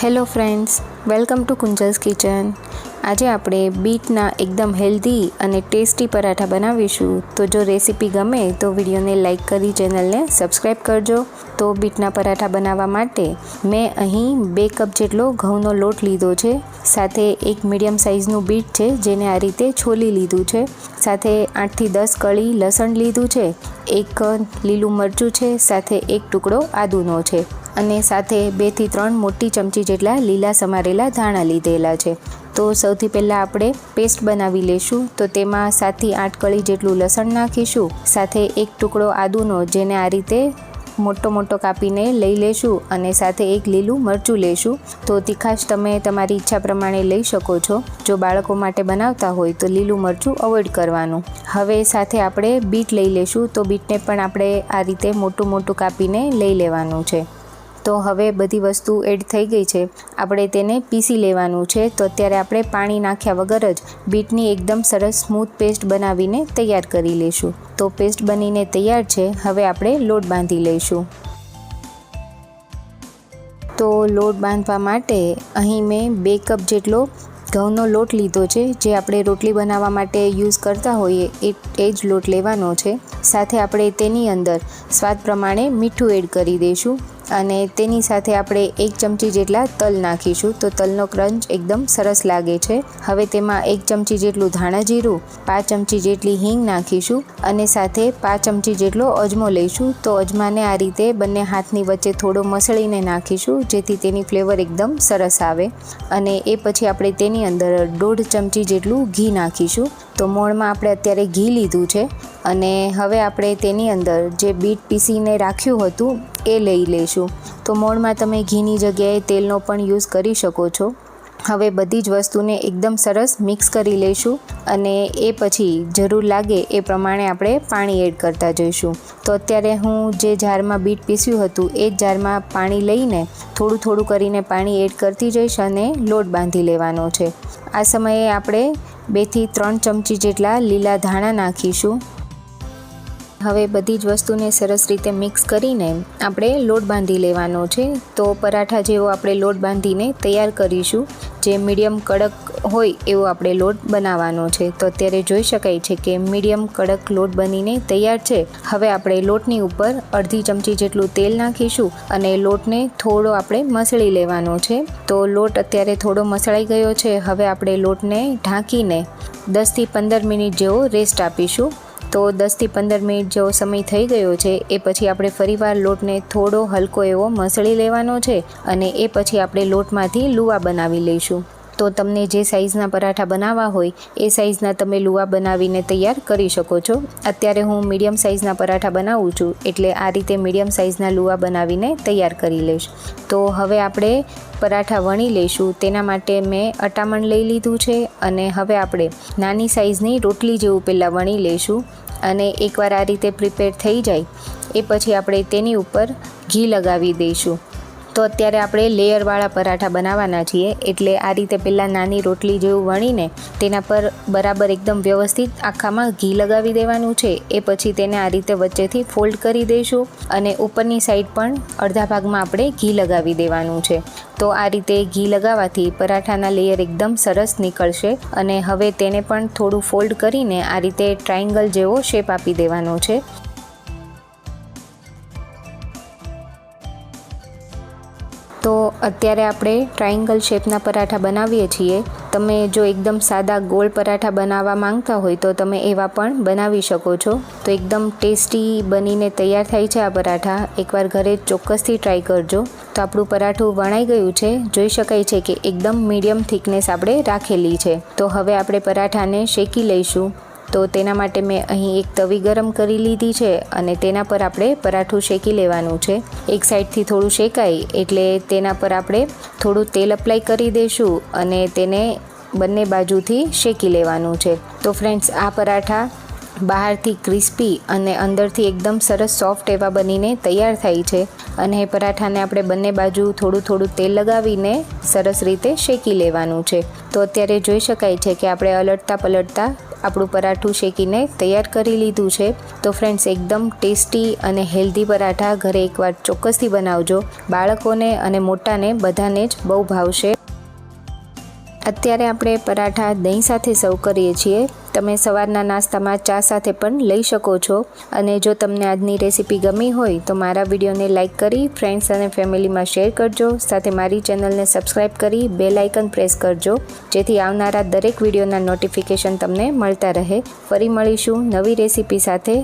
Hello friends, welcome to Kunjal's kitchen. આજે આપણે બીટના એકદમ હેલ્ધી અને ટેસ્ટી પરાઠા બનાવીશું. તો જો રેસીપી ગમે તો વિડીયોને લાઇક કરી ચેનલને સબસ્ક્રાઈબ કરજો. તો બીટના પરાઠા બનાવવા માટે મેં અહીં બે કપ જેટલો ઘઉંનો લોટ લીધો છે. સાથે એક મીડિયમ સાઇઝનું બીટ છે, જેને આ રીતે છોલી લીધું છે. સાથે આઠથી દસ કળી લસણ લીધું છે. એક લીલું મરચું છે, સાથે એક ટુકડો આદુનો છે. અને સાથે બેથી ત્રણ મોટી ચમચી જેટલા લીલા સમારેલા ધાણા લીધેલા છે. તો સૌથી પહેલાં આપણે પેસ્ટ બનાવી લેશું. તો તેમાં સાતથી આઠ કળી જેટલું લસણ નાખીશું. સાથે એક ટુકડો આદુનો જેને આ રીતે મોટો મોટો કાપીને લઈ લેશું અને સાથે એક લીલું મરચું લેશું. તો તીખાશ તમે તમારી ઈચ્છા પ્રમાણે લઈ શકો છો. જો બાળકો માટે બનાવતા હોય તો લીલું મરચું અવોઇડ કરવાનું. હવે સાથે આપણે બીટ લઈ લેશું. તો બીટને પણ આપણે આ રીતે મોટું મોટું કાપીને લઈ લેવાનું છે. તો હવે બધી વસ્તુ એડ થઈ ગઈ છે. આપણે તેને પીસી લેવાનું છે. તો અત્યારે આપણે પાણી નાખ્યા વગર જ બીટની એકદમ સરસ સ્મૂથ પેસ્ટ બનાવીને તૈયાર કરી લઈશું. તો પેસ્ટ બનીને તૈયાર છે. હવે આપણે લોટ બાંધી લઈશું. તો લોટ બાંધવા માટે અહીં મેં બે કપ જેટલો ઘઉંનો લોટ લીધો છે. જે આપણે રોટલી બનાવવા માટે યુઝ કરતા હોઈએ એ એ જ લોટ લેવાનો છે. સાથે આપણે તેની અંદર સ્વાદ પ્રમાણે મીઠું એડ કરી દઈશું. અને તેની સાથે આપણે એક ચમચી જેટલા તલ નાખીશું. તો તલનો ક્રંચ એકદમ સરસ લાગે છે. હવે તેમાં એક ચમચી જેટલું ધાણા જીરું, પાંચ ચમચી જેટલી હિંગ નાખીશું અને સાથે પાંચ ચમચી જેટલો અજમો લઈશું. તો અજમાને આ રીતે બંને હાથની વચ્ચે થોડો મસળીને નાખીશું, જેથી તેની ફ્લેવર એકદમ સરસ આવે. અને એ પછી આપણે તેની અંદર દોઢ ચમચી જેટલું ઘી નાખીશું. તો મોણમાં આપણે અત્યારે ઘી લીધું છે. અને હવે આપણે તેની અંદર જે બીટ પીસીને રાખ્યું હતું, એ લઈ લઈશું. તો મોણમાં તમે ઘીની જગ્યાએ તેલનો પણ યુઝ કરી શકો છો. હવે બધી જ વસ્તુને એકદમ સરસ મિક્સ કરી લઈશું અને એ પછી જરૂર લાગે એ પ્રમાણે આપણે પાણી એડ કરતા જઈશું. તો અત્યારે હું જે જારમાં બીટ પીસ્યું હતું, એ જ જારમાં પાણી લઈને થોડું થોડું કરીને પાણી એડ કરતી જઈશ અને લોટ બાંધી લેવાનો છે. આ સમયે આપણે બેથી ત્રણ ચમચી જેટલા લીલા ધાણા નાખીશું. હવે બધી જ વસ્તુને સરસ રીતે મિક્સ કરીને આપણે લોટ બાંધી લેવાનો છે. તો પરાઠા જેવો આપણે લોટ બાંધીને તૈયાર કરીશું. જે મીડિયમ કડક હોય એવો આપણે લોટ બનાવવાનો છે. તો અત્યારે જોઈ શકાય છે કે મીડિયમ કડક લોટ બનીને તૈયાર છે. હવે આપણે લોટની ઉપર અડધી ચમચી જેટલું તેલ નાખીશું અને લોટને થોડો આપણે મસળી લેવાનો છે. તો લોટ અત્યારે થોડો મસળાઈ ગયો છે. હવે આપણે લોટને ઢાંકીને દસથી પંદર મિનિટ જેવો રેસ્ટ આપીશું. તો દસથી પંદર મિનિટ જેવો સમય થઈ ગયો છે, એ પછી આપણે ફરીવાર લોટને થોડો હલકો એવો મસળી લેવાનો છે અને એ પછી આપણે લોટમાંથી લુવા બનાવી લઈશું. તો તમને જે સાઇઝના પરાઠા બનાવવા હોય, એ સાઇઝના તમે લુવા બનાવીને તૈયાર કરી શકો છો. અત્યારે હું મીડિયમ સાઇઝના પરાઠા બનાવું છું, એટલે આ રીતે મીડિયમ સાઇઝના લુવા બનાવીને તૈયાર કરી લઈશ. તો હવે આપણે પરાઠા વણી લઈશું. તેના માટે મેં અટામણ લઈ લીધું છે અને હવે આપણે નાની સાઇઝની રોટલી જેવું પહેલાં વણી લઈશું અને એકવાર આ રીતે પ્રિપેર થઈ જાય, એ પછી આપણે તેની ઉપર ઘી લગાવી દઈશું. તો અત્યારે આપણે લેયરવાળા પરાઠા બનાવવાના છીએ. એટલે આ રીતે પહેલાં નાની રોટલી જેવું વણીને તેના પર બરાબર એકદમ વ્યવસ્થિત આખામાં ઘી લગાવી દેવાનું છે. એ પછી તેને આ રીતે વચ્ચેથી ફોલ્ડ કરી દઈશું અને ઉપરની સાઈડ પણ અડધા ભાગમાં આપણે ઘી લગાવી દેવાનું છે. તો આ રીતે ઘી લગાવવાથી પરાઠાના લેયર એકદમ સરસ નીકળશે અને હવે તેને પણ થોડું ફોલ્ડ કરીને આ રીતે ટ્રાયંગલ જેવો શેપ આપી દેવાનો છે. અત્યારે આપણે ટ્રાયંગલ શેપના પરાઠા બનાવીએ છીએ. તમે જો એકદમ સાદા ગોળ પરાઠા બનાવવા માંગતા હોય તો તમે એવા પણ બનાવી શકો છો. તો એકદમ ટેસ્ટી બનીને તૈયાર થાય છે આ પરાઠા. એકવાર ઘરે ચોક્કસથી ટ્રાય કરજો. તો આપણું પરાઠું વણાઈ ગયું છે. જોઈ શકાય છે કે એકદમ મીડિયમ થિકનેસ આપણે રાખેલી છે. તો હવે આપણે પરાઠાને શેકી લઈશું. તો તેના માટે મેં અહીં એક તવી ગરમ કરી લીધી છે અને તેના પર આપણે પરાઠું શેકી લેવાનું છે. એક સાઈડથી થોડું શેકાય એટલે તેના પર આપણે થોડું તેલ અપ્લાય કરી દઈશું અને તેને બંને બાજુથી શેકી લેવાનું છે. તો ફ્રેન્ડ્સ આ પરાઠા બહારથી ક્રિસ્પી અને અંદરથી એકદમ સરસ સોફ્ટ એવા બનીને તૈયાર થાય છે અને એ પરાઠાને આપણે બંને બાજુ થોડું થોડું તેલ લગાવીને સરસ રીતે શેકી લેવાનું છે. તો અત્યારે જોઈ શકાય છે કે આપણે અલટતા પલટતા આપણું પરાઠું શેકીને તૈયાર કરી લીધું છે. તો ફ્રેન્ડ્સ એકદમ ટેસ્ટી અને હેલ્ધી પરાઠા ઘરે એકવાર ચોક્કસથી બનાવજો. બાળકોને અને મોટાને બધાને જ બહુ ભાવશે. અત્યારે આપણે પરાઠા દહીં સાથે સર્વ કરીએ છીએ. તમે સવારના નાસ્તામાં ચા સાથે પણ લઈ શકો છો. અને જો તમને આજની રેસીપી ગમી હોય તો મારા વિડીયોને લાઇક કરી, ફ્રેન્ડ્સ અને ફેમિલીમાં શેર કરજો. સાથે મારી ચેનલને સબસ્ક્રાઈબ કરી બે લાઇકન પ્રેસ કરજો, જેથી આવનારા દરેક વિડીયોના નોટિફિકેશન તમને મળતા રહે. ફરી મળીશું નવી રેસીપી સાથે.